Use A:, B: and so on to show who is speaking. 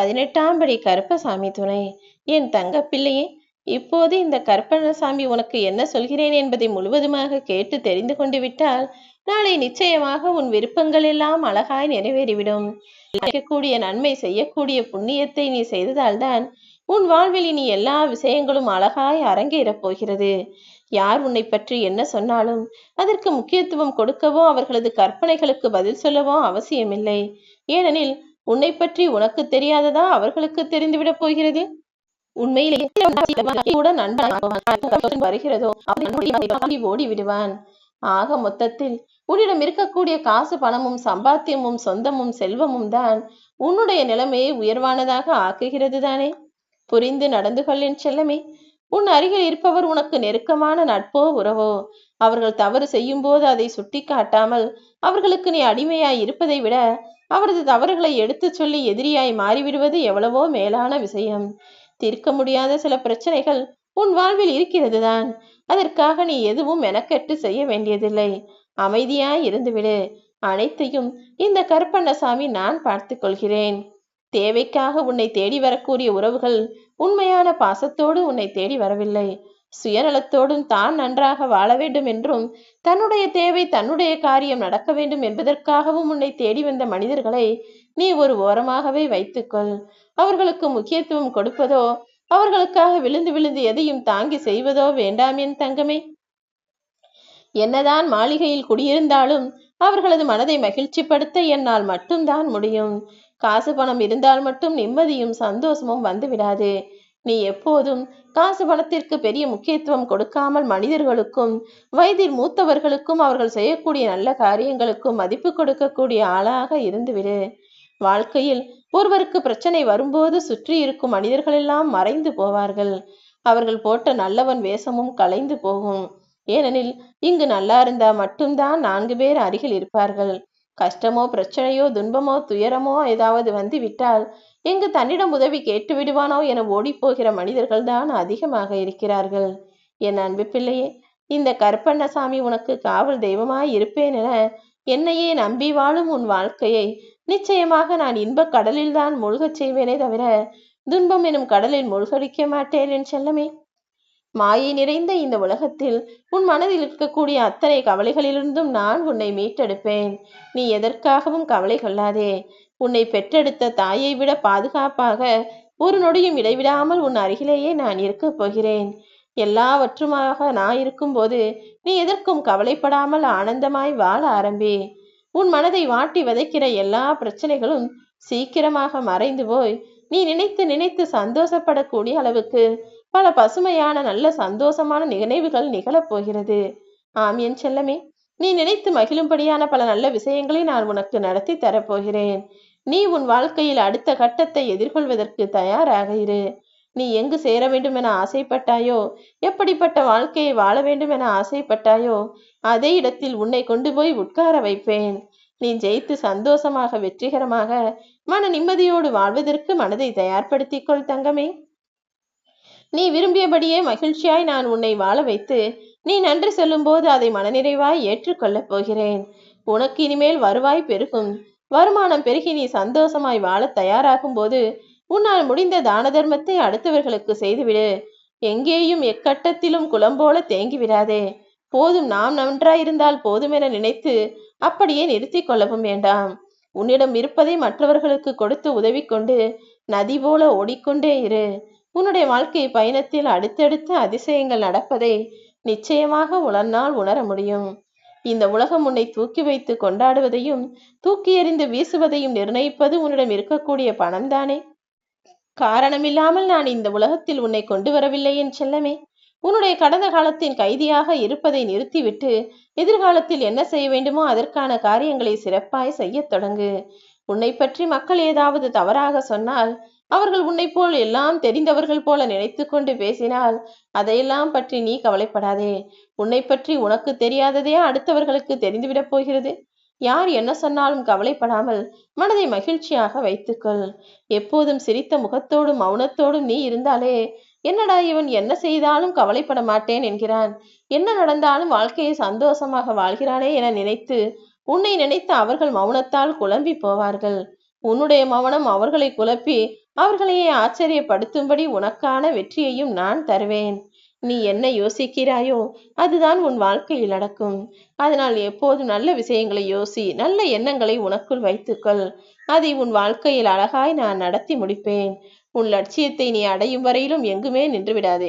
A: பதினெட்டாம் படி கருப்பசாமி துணை. என் தங்க பிள்ளையே இப்போது இந்த கற்பனசாமி உனக்கு என்ன சொல்கிறேன் என்பதை முழுவதுமாக கேட்டு தெரிந்து கொண்டு விட்டால் நாளை நிச்சயமாக உன் விருப்பங்கள் எல்லாம் அழகாய் நிறைவேறிவிடும். கிடைக்கக்கூடிய நன்மை செய்யக்கூடிய புண்ணியத்தை நீ செய்ததால்தான் உன் வாழ்வில் இனி எல்லா விஷயங்களும் அழகாய் அரங்கேறப் போகிறது. யார் உன்னை பற்றி என்ன சொன்னாலும் அதற்கு முக்கியத்துவம் கொடுக்கவோ அவர்களது கற்பனைகளுக்கு பதில் சொல்லவோ அவசியமில்லை. ஏனெனில் உன்னை பற்றி உனக்கு தெரியாததா அவர்களுக்கு தெரிந்துவிடப் போகிறது? உண்மையிலேயே கூட நண்பன் வருகிறதோ ஓடி விடுவான் ஆக மொத்தத்தில் உன்னிடம் இருக்கக்கூடிய காசு பணமும் சம்பாத்தியமும் சொந்தமும் செல்வமும் தான் உன்னுடைய நிலைமையை உயர்வானதாக ஆக்குகிறது தானே? புரிந்து நடந்து கொள்ளேன் செல்லமே. உன் அருகில் இருப்பவர் உனக்கு நெருக்கமான நட்போ உறவோ அவர்கள் தவறு செய்யும் போது அதை சுட்டிக்காட்டாமல் அவர்களுக்கு நீ அடிமையாய் இருப்பதை விட அவரது தவறுகளை எடுத்துச் சொல்லி எதிரியாய் மாறிவிடுவது எவ்வளவோ மேலான விஷயம். தீர்க்க முடியாத சில பிரச்சனைகள் உன் வாழ்வில் இருக்கிறதுதான். அதற்காக நீ எதுவும் மெனக்கெட்டு செய்ய வேண்டியதில்லை. அமைதியாய் இருந்துவிடு. அனைத்தையும் இந்த கருப்பண்ணசாமி நான் பார்த்துக் கொள்கிறேன். தேவைக்காக உன்னை தேடி வரக்கூடிய உறவுகள் உண்மையான பாசத்தோடு உன்னை தேடி வரவில்லை. சுயநலத்தோடும் தான் நன்றாக வாழ வேண்டும் என்றும் தன்னுடைய தேவை தன்னுடைய காரியம் நடக்க வேண்டும் என்பதற்காகவும் உன்னை தேடி வந்த மனிதர்களை நீ ஒரு ஓரமாகவே வைத்துக்கொள். அவர்களுக்கு முக்கியத்துவம் கொடுப்பதோ அவர்களுக்காக விழுந்து விழுந்து எதையும் தாங்கி செய்வதோ வேண்டாம் என் தங்கமே. என்னதான் மாளிகையில் குடியிருந்தாலும் அவர்களது மனதை மகிழ்ச்சிப்படுத்த என்னால் மட்டும்தான் முடியும். காசு பணம் இருந்தால் மட்டும் நிம்மதியும் சந்தோஷமும் வந்து விடாது நீ எப்போதும் காசு பணத்திற்கு பெரிய முக்கியத்துவம் கொடுக்காமல் மனிதர்களுக்கும் வயதில் மூத்தவர்களுக்கும் அவர்கள் செய்யக்கூடிய நல்ல காரியங்களுக்கும் மதிப்பு கொடுக்கக்கூடிய ஆளாக இருந்துவிடு. வாழ்க்கையில் ஒருவருக்கு பிரச்சனை வரும்போது சுற்றி இருக்கும் மனிதர்கள் எல்லாம் மறைந்து போவார்கள். அவர்கள் போட்ட நல்லவன் வேஷமும் கலைந்து போகும். ஏனெனில் இங்கு நல்லா இருந்தா மட்டும்தான் நான்கு பேர் அருகில் இருப்பார்கள். கஷ்டமோ பிரச்சனையோ துன்பமோ துயரமோ ஏதாவது வந்து விட்டால் எங்கு தன்னிடம் உதவி கேட்டு விடுவானோ என ஓடிப்போகிற மனிதர்கள் தான் அதிகமாக இருக்கிறார்கள். என் அன்பு பிள்ளையே இந்த கருப்பண்ணசாமி உனக்கு காவல் தெய்வமாய் இருப்பேன் என என்னையே நம்பி வாழும் உன் வாழ்க்கையை நிச்சயமாக நான் இன்பக் கடலில்தான் மூழ்கச் செய்வேனே தவிர துன்பம் எனும் கடலில் மூழ்கடிக்க மாட்டேன் என் செல்லமே. மாயை நிறைந்த இந்த உலகத்தில் உன் மனதில் இருக்கக்கூடிய அத்தனை கவலைகளிலிருந்தும் நான் உன்னை மீட்டெடுப்பேன். நீ எதற்காகவும் கவலை கொள்ளாதே. உன்னை பெற்றெடுத்த தாயை விட பாதுகாப்பாக ஒரு நொடியும் இடைவிடாமல் உன் அருகிலேயே நான் இருக்கப் போகிறேன். எல்லாவற்றுமாக நான் இருக்கும்போது நீ எதற்கும் கவலைப்படாமல் ஆனந்தமாய் வாழ ஆரம்பி. உன் மனதை வாட்டி விதைக்கிற எல்லா பிரச்சனைகளும் சீக்கிரமாக மறைந்து போய் நீ நினைத்து நினைத்து சந்தோஷப்படக்கூடிய அளவுக்கு பல பசுமையான நல்ல சந்தோஷமான நினைவுகள் நிகழப் போகிறது. ஆம் என் செல்லமே நீ நினைத்து மகிழும்படியான பல நல்ல விஷயங்களை நான் உனக்கு நடத்தி தரப்போகிறேன் நீ உன் வாழ்க்கையில் அடுத்த கட்டத்தை எதிர்கொள்வதற்கு தயாராக இரு. நீ எங்கு சேர வேண்டும் என ஆசைப்பட்டாயோ எப்படிப்பட்ட வாழ்க்கையை வாழ வேண்டும் என ஆசைப்பட்டாயோ அதே இடத்தில் உன்னை கொண்டு போய் உட்கார வைப்பேன். நீ ஜெயித்து சந்தோஷமாக வெற்றிகரமாக மன நிம்மதியோடு வாழ்வதற்கு மனதை தயார்படுத்திக் கொள் தங்கமே. நீ விரும்பியபடியே மகிழ்ச்சியாய் நான் உன்னை வாழ வைத்து நீ நன்றி சொல்லும்போது அதை மனநிறைவாய் ஏற்றுக்கொள்ளப் போகிறேன். உனக்கு இனிமேல் வருவாய் பெருகும். வருமானம் பெருகி நீ சந்தோஷமாய் வாழ தயாராகும் போது உன்னால் முடிந்த தான தர்மத்தை அடுத்தவர்களுக்கு செய்துவிடு. எங்கேயும் எக்கட்டத்திலும் குளம்போல தேங்கி விடாதே போதும் நாம் நன்றாயிருந்தால் போதுமென நினைத்து அப்படியே நிறுத்தி கொள்ளவும் வேண்டாம். உன்னிடம் இருப்பதை மற்றவர்களுக்கு கொடுத்து உதவி கொண்டு நதி போல ஓடிக்கொண்டே இரு. உன்னுடைய வாழ்க்கை பயணத்தில் அடுத்தடுத்து அதிசயங்கள் நடப்பதை நிச்சயமாக உணர்னால் உணர முடியும். இந்த உலகம் உன்னை தூக்கி வைத்து கொண்டாடுவதையும் தூக்கி எறிந்து வீசுவதையும் நிர்ணயிப்பது உன்னிடம் இருக்கக்கூடிய பணம்தானே? காரணமில்லாமல் நான் இந்த உலகத்தில் உன்னை கொண்டு வரவில்லை என் செல்லமே. உன்னுடைய கடந்த காலத்தின் கைதியாக இருப்பதை நிறுத்திவிட்டு எதிர்காலத்தில் என்ன செய்ய வேண்டுமோ அதற்கான காரியங்களை சிறப்பாய் செய்யத் தொடங்கு. உன்னை பற்றி மக்கள் ஏதாவது தவறாக சொன்னால் அவர்கள் உன்னை போல் எல்லாம் தெரிந்தவர்கள் போல நினைத்து கொண்டு பேசினால் அதையெல்லாம் பற்றி நீ கவலைப்படாதே. உன்னை பற்றி உனக்கு தெரியாததே அடுத்தவர்களுக்கு தெரிந்துவிடப் போகிறது. யார் என்ன சொன்னாலும் கவலைப்படாமல் மனதை மகிழ்ச்சியாக வைத்துக்கொள். எப்போதும் சிரித்த முகத்தோடும் மௌனத்தோடும் நீ இருந்தாலே என்னடா இவன் என்ன செய்தாலும் கவலைப்பட மாட்டேன் என்கிறான். என்ன நடந்தாலும் வாழ்க்கையை சந்தோஷமாக வாழ்கிறானே என நினைத்து உன்னை நினைத்து அவர்கள் மௌனத்தால் குழம்பி போவார்கள். உன்னுடைய மௌனம் அவர்களை குழப்பி அவர்களையே ஆச்சரியப்படுத்தும்படி உனக்கான வெற்றியையும் நான் தருவேன். நீ என்ன யோசிக்கிறாயோ அதுதான் உன் வாழ்க்கையில் நடக்கும். அதனால் எப்போதும் நல்ல விஷயங்களை யோசி நல்ல எண்ணங்களை உனக்குள் வைத்துக்கொள். அதை உன் வாழ்க்கையில் அழகாய் நான் நடத்தி முடிப்பேன். உன் லட்சியத்தை நீ அடையும் வரையிலும் எங்குமே நின்று விடாதே.